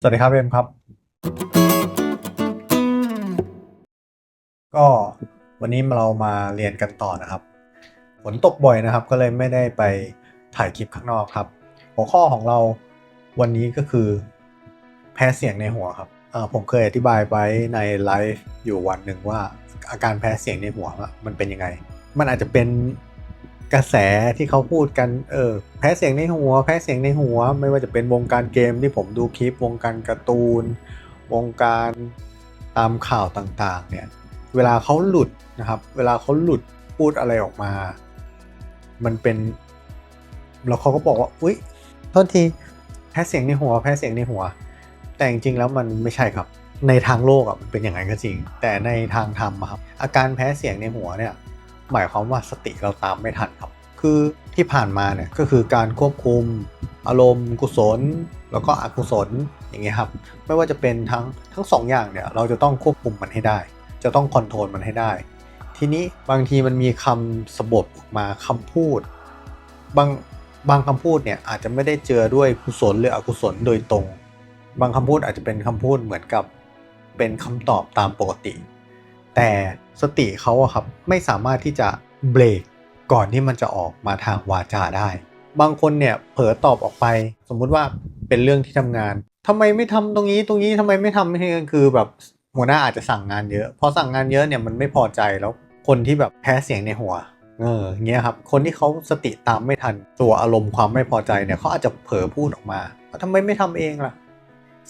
สวัสดีครับเอ็มครับ ก็วันนี้เรามาเรียนกันต่อนะครับฝนตกบ่อยนะครับ ก็เลยไม่ได้ไปถ่ายคลิปข้างนอกครับ หัวข้อของเราวันนี้ก็คือ แพ้เสียงในหัวครับผมเคยอธิบายไว้ในไลฟ์อยู่วันหนึ่งว่าอาการแพ้เสียงในหัวมันเป็นยังไง มันอาจจะเป็น กระแสที่เขาพูดกันเออแพ้เสียงในหัว แพ้เสียงในหัว ไม่ว่าจะเป็นวงการเกมที่ผมดูคลิปวงการการ์ตูน วงการตามข่าวต่างๆเนี่ยเวลาเขาหลุดนะครับ เวลาเขาหลุดพูดอะไรออกมา มันเป็นแล้วเขาก็บอกว่าอุ๊ยโทษทีแพ้เสียงในหัว แพ้เสียงในหัว แต่จริงๆแล้วมันไม่ใช่ครับในทางโลกอะมันเป็นอย่างนั้นก็จริง แต่ในทางธรรมครับอาการแพ้เสียงในหัวเนี่ย หมายความว่าสติเราตามไม่ทันครับ คือที่ผ่านมาเนี่ยก็คือการควบคุมอารมณ์ กุศล แล้วก็อกุศลอย่างเงี้ยครับ ไม่ว่าจะเป็นทั้งทั้งสองอย่างเนี่ยเราจะต้องควบคุมมันให้ได้ จะต้องคอนโทรลมันให้ได้ ทีนี้บางทีมันมีคำสบทออกมาคำพูด บางบางคำพูดเนี่ยอาจจะไม่ได้เจอด้วยกุศลหรืออกุศลโดยตรง บางคำพูดอาจจะเป็นคำพูดเหมือนกับเป็นคำตอบตามปกติ แต่ สติเขาอะครับไม่สามารถที่จะเบรกก่อนที่มันจะออกมาทางวาจาได้ บางคนเนี่ยเผลอตอบออกไป สมมุติว่าเป็นเรื่องที่ทำงานทำไมไม่ทำตรงนี้ตรงนี้ทำไมไม่ทำนี่คือแบบหัวหน้าอาจจะสั่งงานเยอะพอสั่งงานเยอะเนี่ยมันไม่พอใจแล้วคนที่แบบแพ้เสียงในหัวเออเงี้ยครับคนที่เขาสติตามไม่ทันตัวอารมณ์ความไม่พอใจเนี่ยเขาอาจจะเผลอพูดออกมาว่าทำไมไม่ทำเองล่ะ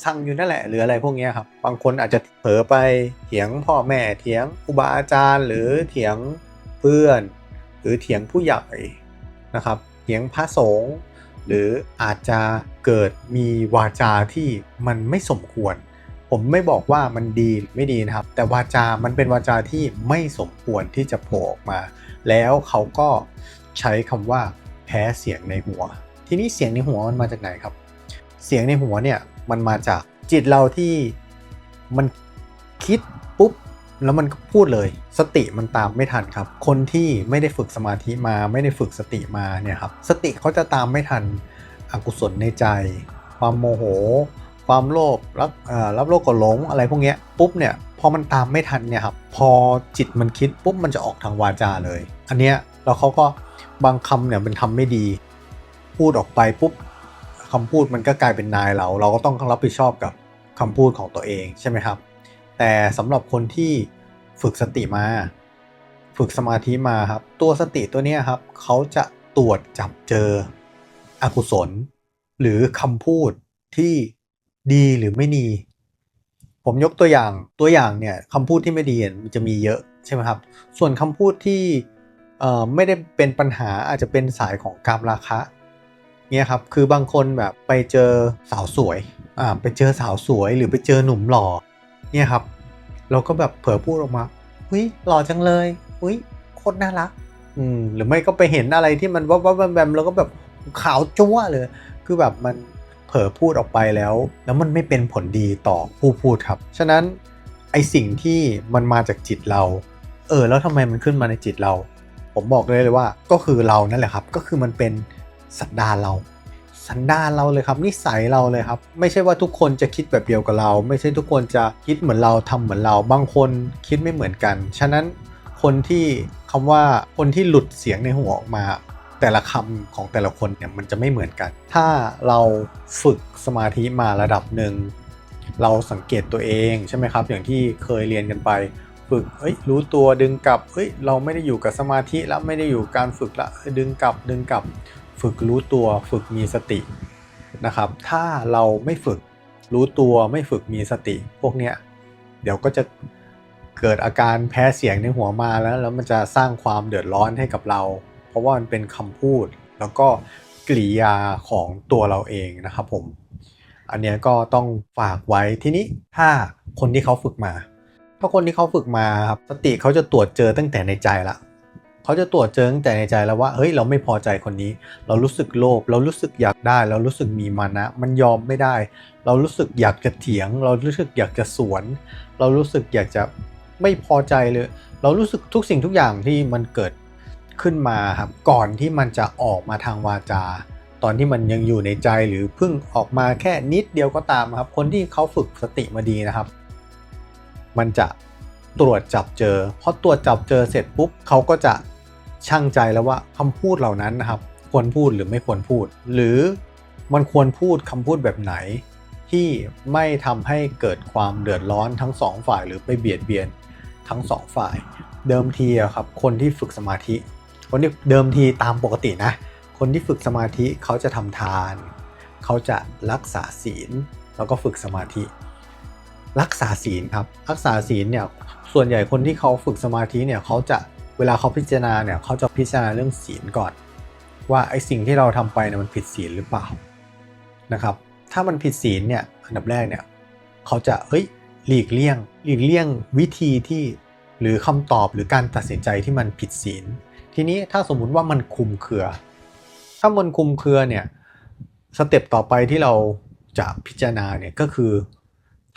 สั่งอยู่นั่นแหละหรืออะไรพวกนี้ครับ บางคนอาจจะเผลอไปเถียงพ่อแม่เถียงครูบาอาจารย์ หรือเถียงเพื่อน หรือเถียงผู้ใหญ่นะครับเถียงพระสงฆ์หรืออาจจะเกิดมีวาจาที่มันไม่สมควร ผมไม่บอกว่ามันดีไม่ดีนะครับ แต่วาจามันเป็นวาจาที่ไม่สมควรที่จะโผล่ออกมา แล้วเขาก็ใช้คำว่าแพ้เสียงในหัว ทีนี้เสียงในหัวมันมาจากไหนครับ เสียงในหัวเนี่ยมันมาจากจิตเราที่มันคิดปุ๊บแล้วมันก็พูดเลย สติมันตามไม่ทันครับ คนที่ไม่ได้ฝึกสมาธิมา ไม่ได้ฝึกสติมาเนี่ยครับสติเขาจะตามไม่ทันอกุศลในใจ ความโมโห ความโลภรับรับโลภกดหลงอะไรพวกเนี้ยปุ๊บเนี่ยพอมันตามไม่ทันเนี่ยครับพอจิตมันคิดปุ๊บมันจะออกทางวาจาเลย อันเนี้ยแล้วเขาก็บางคำเนี่ยมันทำไม่ดี พูดออกไปปุ๊บ คำพูดมันก็กลายเป็นนายเรา เราก็ต้องรับผิดชอบกับคำพูดของตัวเองใช่ไหมครับ แต่สำหรับคนที่ฝึกสติมา ฝึกสมาธิมาครับ ตัวสติตัวนี้ครับเขาจะตรวจจับเจออกุศล หรือคำพูดที่ดีหรือไม่ดี ผมยกตัวอย่างตัวอย่างเนี่ยคำพูดที่ไม่ดีอะมันจะมีเยอะใช่ไหมครับ ส่วนคำพูดที่ไม่ได้เป็นปัญหาอาจจะเป็นสายของการราคะ เนี่ยครับคือบางคนแบบไปเจอสาวสวยอ่าไปเจอสาวสวยหรือไปเจอหนุ่มหล่อเนี่ยครับ เราก็แบบเผลอพูดออกมาอุ้ยหล่อจังเลยอุ้ยโคตรน่ารักอืมหรือไม่ก็ไปเห็นอะไรที่มันวับวับแวมแวมแล้วก็แบบขาวจั๊วเลย คือแบบมันเผลอพูดออกไปแล้ว แล้วมันไม่เป็นผลดีต่อผู้พูดครับ ฉะนั้นไอสิ่งที่มันมาจากจิตเรา เออ แล้วทำไมมันขึ้นมาในจิตเรา ผมบอกเลยเลยว่า ก็คือเรานั่นแหละครับ ก็คือมันเป็น สันดานเรา สันดานเราเลยครับนิสัยเราเลยครับ ไม่ใช่ว่าทุกคนจะคิดแบบเดียวกับเรา ไม่ใช่ทุกคนจะคิดเหมือนเราทำเหมือนเรา บางคนคิดไม่เหมือนกัน ฉะนั้นคนที่คำว่าคนที่หลุดเสียงในหัวออกมา แต่ละคำของแต่ละคนเนี่ยมันจะไม่เหมือนกัน ถ้าเราฝึกสมาธิมาระดับหนึ่งเราสังเกตตัวเองใช่ไหมครับ อย่างที่เคยเรียนกันไปฝึกเฮ้ยรู้ตัวดึงกลับเฮ้ยเราไม่ได้อยู่กับสมาธิแล้วไม่ได้อยู่การฝึกละเฮ้ยดึงกลับดึงกลับ ฝึกรู้ตัวฝึกมีสตินะครับ ถ้าเราไม่ฝึกรู้ตัวไม่ฝึกมีสติ พวกเนี้ยเดี๋ยวก็จะเกิดอาการแพ้เสียงในหัวมาแล้ว แล้วมันจะสร้างความเดือดร้อนให้กับเรา เพราะว่ามันเป็นคำพูด แล้วก็กริยาของตัวเราเองนะครับผม อันเนี้ยก็ต้องฝากไว้ทีนี้ถ้าคนที่เขาฝึกมา ถ้าคนที่เขาฝึกมาครับสติเขาจะตรวจเจอตั้งแต่ในใจละ เขาจะตรวจเจอตั้งแต่ในใจแล้วว่าเฮ้ยเราไม่พอใจคนนี้ เรารู้สึกโลภเรารู้สึกอยากได้ เรารู้สึกมีมานะ มันยอมไม่ได้ เรารู้สึกอยากจะเถียง เรารู้สึกอยากจะสวน เรารู้สึกอยากจะไม่พอใจเลย เรารู้สึกทุกสิ่งทุกอย่างที่มันเกิดขึ้นมาครับก่อนที่มันจะออกมาทางวาจา ตอนที่มันยังอยู่ในใจหรือเพิ่งออกมาแค่นิดเดียวก็ตามครับ คนที่เขาฝึกสติมาดีนะครับ มันจะตรวจจับเจอพอตรวจจับเจอเสร็จปุ๊บเขาก็จะ ชั่งใจแล้วว่าคำพูดเหล่านั้นนะครับ ควรพูดหรือไม่ควรพูด หรือมันควรพูดคำพูดแบบไหน ที่ไม่ทำให้เกิดความเดือดร้อนทั้งสองฝ่ายหรือไปเบียดเบียนทั้งสองฝ่าย เดิมทีอะครับคนที่ฝึกสมาธิ คนที่เดิมทีตามปกตินะ คนที่ฝึกสมาธิเขาจะทำทาน เขาจะรักษาศีล แล้วก็ฝึกสมาธิ รักษาศีลครับรักษาศีลเนี่ยส่วนใหญ่คนที่เขาฝึกสมาธิเนี่ยเขาจะ เวลาเขาพิจารณาเนี่ยเขาจะพิจารณาเรื่องศีลก่อน ว่าไอ้สิ่งที่เราทำไปเนี่ยมันผิดศีลหรือเปล่านะครับ ถ้ามันผิดศีลเนี่ยอันดับแรกเนี่ยเขาจะเฮ้ยหลีกเลี่ยงหลีกเลี่ยงวิธีที่หรือคำตอบหรือการตัดสินใจที่มันผิดศีล ทีนี้ถ้าสมมุติว่ามันคุมเครือ ถ้ามันคุมเครือเนี่ยสเต็ปต่อไปที่เราจะพิจารณาเนี่ยก็คือ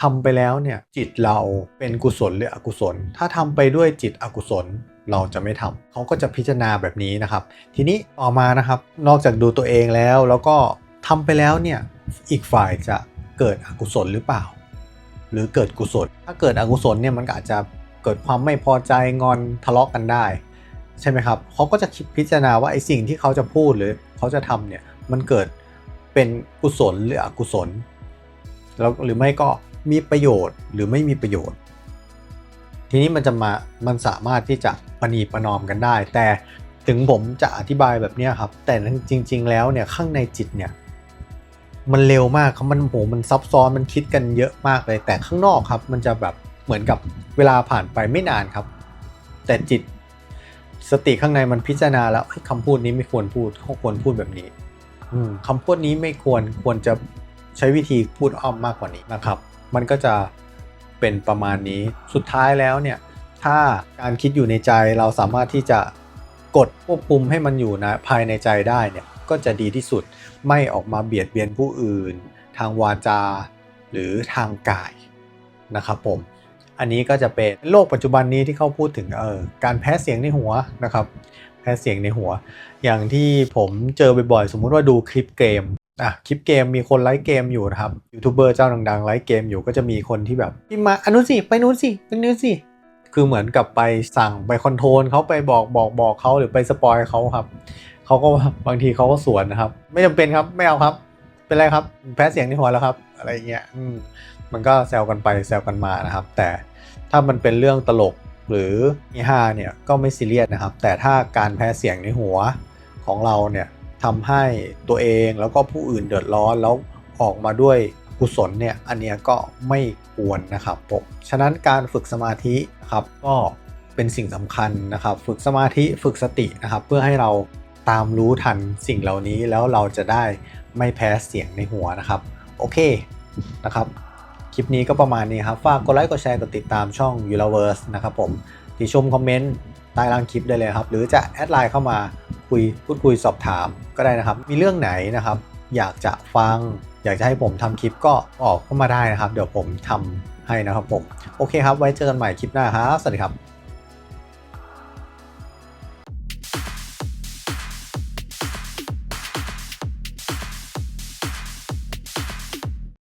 ทำไปแล้วเนี่ยจิตเราเป็นกุศลหรืออกุศล ถ้าทำไปด้วยจิตอกุศล เราจะไม่ทำเขาก็จะพิจารณาแบบนี้นะครับ ทีนี้ต่อมานะครับนอกจากดูตัวเองแล้วแล้วก็ทำไปแล้วเนี่ยอีกฝ่ายจะเกิดอกุศลหรือเปล่า หรือเกิดกุศล ถ้าเกิดอกุศลเนี่ยมันอาจจะเกิดความไม่พอใจงอนทะเลาะกันได้ ใช่ไหมครับเขาก็จะคิดพิจารณาว่าไอ้สิ่งที่เขาจะพูดหรือเขาจะทำเนี่ยมันเกิดเป็นกุศลหรืออกุศลแล้วหรือไม่ก็มีประโยชน์หรือไม่มีประโยชน์ ทีนี้มันจะมามันสามารถที่จะปณีประนอมกันได้ แต่ถึงผมจะอธิบายแบบนี้ครับ แต่จริง ๆ แล้วเนี่ยข้างในจิตเนี่ยมันเร็วมากครับมันโหมันซับซ้อนมันคิดกันเยอะมากเลย แต่ข้างนอกครับ มันจะแบบเหมือนกับเวลาผ่านไปไม่นานครับ แต่จิตสติข้างในมันพิจารณาแล้วคำพูดนี้ไม่ควรพูดเขาควรพูดแบบนี้อืมคำพูดนี้ไม่ควรควรจะใช้วิธีพูดอ้อมมากกว่านี้นะครับ มันก็จะ เป็นประมาณนี้ สุดท้ายแล้วเนี่ยถ้าการคิดอยู่ในใจเราสามารถที่จะกดควบคุมให้มันอยู่นะภายในใจได้เนี่ยก็จะดีที่สุดไม่ออกมาเบียดเบียนผู้อื่น ทางวาจา หรือทางกายนะครับผมอันนี้ก็จะเป็นโลกปัจจุบันนี้ที่เขาพูดถึงเออการแพ้เสียงในหัวนะครับแพ้เสียงในหัว อย่างที่ผมเจอบ่อยๆ สมมุติว่าดูคลิปเกม อะคลิปเกมมีคนไลฟ์เกมอยู่นะครับยูทูบเบอร์เจ้าดังๆไลฟ์เกมอยู่ก็จะมีคนที่แบบพิมมาอนนู้นสิไปนู้นสิไปนู้นสิคือเหมือนกับไปสั่งไปคอนโทรลเขาไปบอกบอกบอกเขาหรือไปสปอยเขาครับเขาก็บางทีเขาก็สวนนะครับ ไม่จำเป็นครับไม่เอาครับ เป็นไรครับแพ้เสียงในหัวแล้วครับ อะไรเงี้ยอืมมันก็แซวกันไปแซวกันมานะครับ แต่ถ้ามันเป็นเรื่องตลกหรือมีฮาเนี่ยก็ไม่ซีเรียสนะครับ แต่ถ้าการแพ้เสียงในหัวของเราเนี่ย ทำให้ตัวเองแล้วก็ผู้อื่นเดือดร้อนแล้วออกมาด้วยกุศลเนี่ยอันเนี้ยก็ไม่ควรนะครับผมฉะนั้นการฝึกสมาธิครับก็เป็นสิ่งสำคัญนะครับ ฝึกสมาธิฝึกสตินะครับ เพื่อให้เราตามรู้ทันสิ่งเหล่านี้แล้วเราจะได้ไม่แพ้เสียงในหัวนะครับ โอเคนะครับ คลิปนี้ก็ประมาณนี้ครับ ฝากกดไลค์กดแชร์กดติดตามช่อง u l a v e r s e นะครับผมติชมคอมเมนต์ ใต้ล่างคลิปได้เลยครับ หรือจะแอดไลน์เข้ามาคุยพูดคุยสอบถามก็ได้นะครับ มีเรื่องไหนนะครับ อยากจะฟัง อยากจะให้ผมทำคลิปก็ออกเข้ามาได้นะครับ เดี๋ยวผมทำให้นะครับผม โอเคครับ ไว้เจอกันใหม่คลิปหน้าครับ สวัสดีครับ